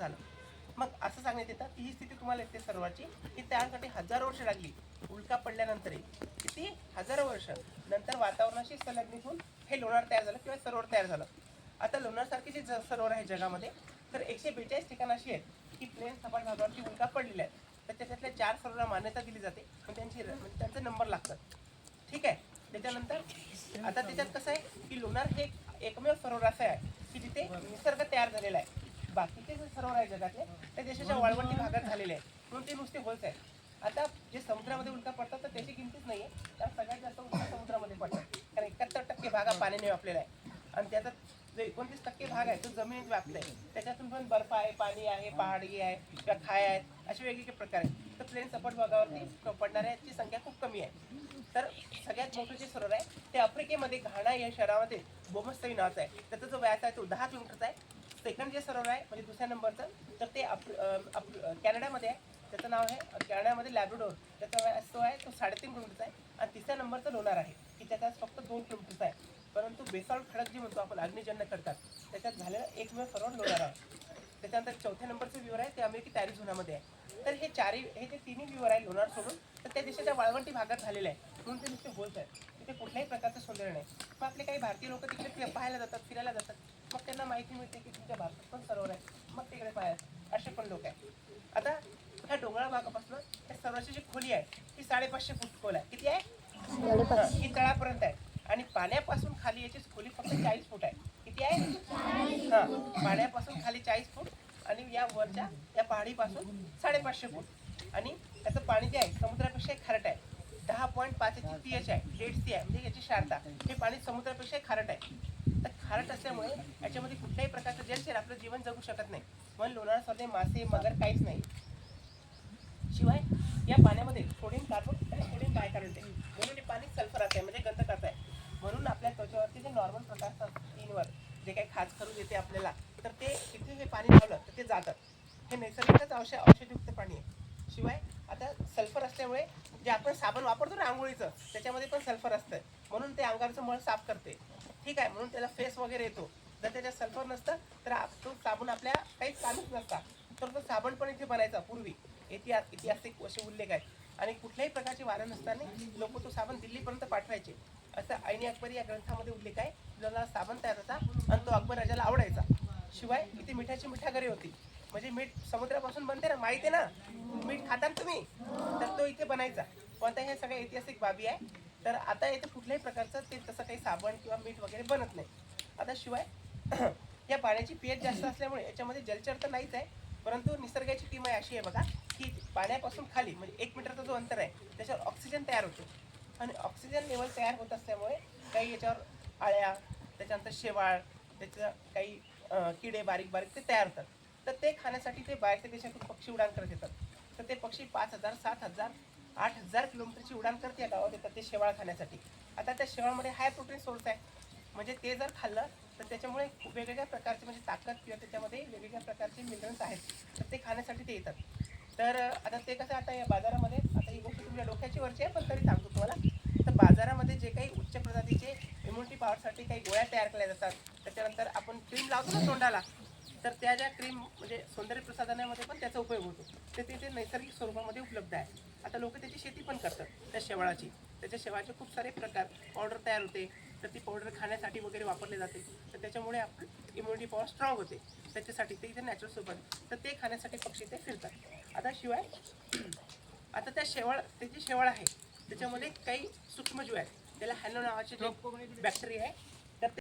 झालं. मग असं सांगण्यात येतं की ही स्थिती तुम्हाला येते सर्वाची की त्यासाठी हजारो वर्ष लागली. उल्का पडल्यानंतरही. किती? हजारो वर्ष. नंतर वातावरणाशी संलग्नित होऊन हे लोणार तयार झालं किंवा सरोवर तयार झालं. आता लोणारसारखी जी सरोवर आहे जगामध्ये तर एकशे बेचाळीस ठिकाणं अशी आहेत की प्लेन सपाट भागावरती उल्का पडलेल्या आहेत. तर त्याच्यातल्या चार सरोवर मान्यता दिली जाते. पण त्यांची म्हणजे त्यांचे नंबर लागतात. ठीक आहे? त्याच्यानंतर आता त्याच्यात कसं आहे की लोणार हे एक- एकमेव सरोवर असं आहे की जिथे निसर्ग तयार झालेला आहे. बाकीचे जे सरोवर आहे जगातले ते देशाच्या वाळवंटी भागात झालेले आहे म्हणून ते नुसते होल्स आहेत. आता जे समुद्रामध्ये उलटा पडतात तर त्याची किंमतच नाही आहे तर सगळ्यात जास्त उलटा समुद्रामध्ये पडतात. कारण एकाहत्तर टक्के भाग हा पाण्याने व्यापलेला आहे. आणि त्याचा जो एकोणतीस टक्के भाग आहे तो जमिनीत व्यापला आहे. त्याच्यातून पण बर्फ आहे पाणी आहे पहाडी आहे किंवा खाय आहेत असे वेगवेगळे प्रकार आहेत. तर प्लेन सपाट भागावरती पडणाऱ्याची संख्या खूप कमी आहे. तर सगळ्यात मोठं जे सरोवर आहे ते आफ्रिकेमध्ये घाणा या शहरामध्ये बोमस्तई नावाचं आहे. त्याचा जो व्यास आहे तो दहा किलोमीटरचा आहे. सेकंड जे सरोवर आहे म्हणजे दुसऱ्या नंबरचं तर ते अप कॅनडामध्ये आहे. त्याचं नाव आहे कॅनडामध्ये लॅब्रोडोर त्याचा तो आहे तो साडेतीन किलोमीटरचा आहे. आणि तिसऱ्या नंबरचा लोणार आहे. की त्याचा फक्त दोन किलोमीटरचा आहे. परंतु बेसॉल खडक जे म्हणतो आपण अग्निजन्य खडकात त्याच्यात झालेलं एकमेव सरोवर लोणार आहे. त्याच्यानंतर चौथ्या नंबरचं व्यूवर आहे ते अमेरिकी झोनामध्ये आहे. तर हे चारही हे जे तिन्ही व्यूवर आहे लोणार सोडून तर त्या देशाच्या वाळवंटी भागात झालेलं आहे. म्हणून ते नुसते बोलत आहेत. तिथे कुठल्याही प्रकारचं सौंदर्य नाही. मग आपले काही भारतीय लोक तिकडे पाहायला जातात फिरायला जातात. मग त्यांना माहिती मिळते की तुमच्या भारतात पण सरोवर आहे. मग तिकडे पाहायला असे पण लोक आहेत. आता ह्या डोंगरा भागापासून त्या सरोवराची जी खोली आहे ती साडेपाचशे फूट खोल आहे. किती आहे? हा, ही तळापर्यंत आहे. आणि पाण्यापासून खाली याची खोली फक्त चाळीस फूट आहे. किती आहे? हा पाण्यापासून खाली चाळीस फूट आणि या वरच्या या पहाडीपासून साडेपाचशे फूट. आणि त्याचं पाणी जे आहे समुद्रापेक्षा खारट आहे. दहा पॉईंट पाच याची पी एच आहे डेड सी आहे. म्हणजे याची शारदा हे पाणी समुद्रापेक्षा खारट आहे. खारट असल्यामुळे याच्यामध्ये कुठल्याही प्रकारचं जलचर आपलं जीवन जगू शकत नाही. म्हणून लोणारमध्ये मासे मगर काहीच नाही. शिवाय या पाण्यामध्ये थोडीन कार्बन आणि थोडीन काय आहे. म्हणून हे पाणी सल्फराचं आहे म्हणजे गंधकाचं आहे म्हणून आपल्या त्वचेवरती जे नॉर्मल प्रकार स्किनवर जे काही खाज करून येते आपल्याला तर ते तिथे हे पाणी लावलं तर ते जातं. हे नैसर्गिकच औषध औषधयुक्त पाणी आहे. शिवाय आता सल्फर असल्यामुळे जे आपण साबण वापरतो ना आंघोळीचं त्याच्यामध्ये पण सल्फर असतं. म्हणून ते अंगारचं मळ साफ करते. ठीक आहे म्हणून त्याला फेस वगैरे येतो. जर त्याच्यात सल्फर नसतं तर तो साबण आपल्या काही चालूच नसता. तर तो साबण पण इथे बनायचा पूर्वी. इतिहास ऐतिहासिक असे उल्लेख आहे आणि कुठल्याही प्रकारची वारं नसताना लोक तो साबण दिल्लीपर्यंत पाठवायचे. असं ऐनी अकबर या ग्रंथामध्ये उल्लेख आहे ज्याला साबण तयार होता आणि तो अकबर राजाला आवडायचा. शिवाय इथे मिठाची मिठागरी होती. म्हणजे मीठ समुद्रापासून बनते ना माहिती आहे ना? मीठ खाता ना तुम्ही? तर तो इथे बनायचा. पण आता सगळ्या ऐतिहासिक बाबी आहे? तर आता येथे कुठल्याही प्रकारचं ते तसं काही साबण किंवा मीठ वगैरे बनत नाही. आता शिवाय या पाण्याची पीएच जास्त असल्यामुळे याच्यामध्ये जलचर तर नाहीच आहे परंतु निसर्गाची टीम आहे अशी आहे बघा की पाण्यापासून खाली म्हणजे एक मीटरचा जो अंतर आहे त्याच्यावर ऑक्सिजन तयार होतो. आणि ऑक्सिजन लेवल तयार होत असल्यामुळे काही याच्यावर आळ्या त्याच्यानंतर शेवाळ त्याचं काही किडे बारीक बारीक ते तयार होतात. तर ते खाण्यासाठी ते बाहेरच्या देशातून पक्षी उडान करत येतात. तर ते पक्षी पाच हजार सात हजार आठ हजार किलोमीटरची उडान करते या गावात येतात ते शेवाळ खाण्यासाठी. आता त्या शेवाळमध्ये हाय प्रोटीन सोर्स आहे. म्हणजे ते जर खाल्लं तर त्याच्यामुळे वेगवेगळ्या प्रकारचे म्हणजे ताकद किंवा त्याच्यामध्ये वेगवेगळ्या प्रकारचे मिनरल्स आहेत तर ते खाण्यासाठी ते येतात. तर आता ते कसं आता या बाजारामध्ये आता ही गोष्ट तुमच्या डोक्याची वरची आहे पण तरी सांगतो तुम्हाला. तर बाजारामध्ये जे काही उच्च प्रजातीचे इम्युनिटी पॉवरसाठी काही गोळ्या तयार केल्या जातात त्याच्यानंतर आपण क्रीम लावतो ना तोंडाला तर त्या ज्या क्रीम म्हणजे सौंदर्य प्रसाधनामध्ये पण त्याचा उपयोग होतो. ते तिथे नैसर्गिक स्वरूपामध्ये उपलब्ध आहे. आता लोक त्याची शेती पण करतात त्या शेवाळाची. त्याच्या शेवाळाचे खूप सारे प्रकार पावडर तयार होते. तर ती पावडर खाण्यासाठी वगैरे वापरली जाते. तर त्याच्यामुळे आपली इम्युनिटी पॉवर स्ट्रॉंग होते. त्याच्यासाठी ते इथे नॅचरल सोबत तर ते खाण्यासाठी पक्षी ते फिरतात. आता शिवाय आता त्या शेवाळ त्याची शेवाळ आहे त्याच्यामध्ये काही सूक्ष्मजीव आहेत. त्याला हॅलो नावाचे जे बॅक्टेरिया आहे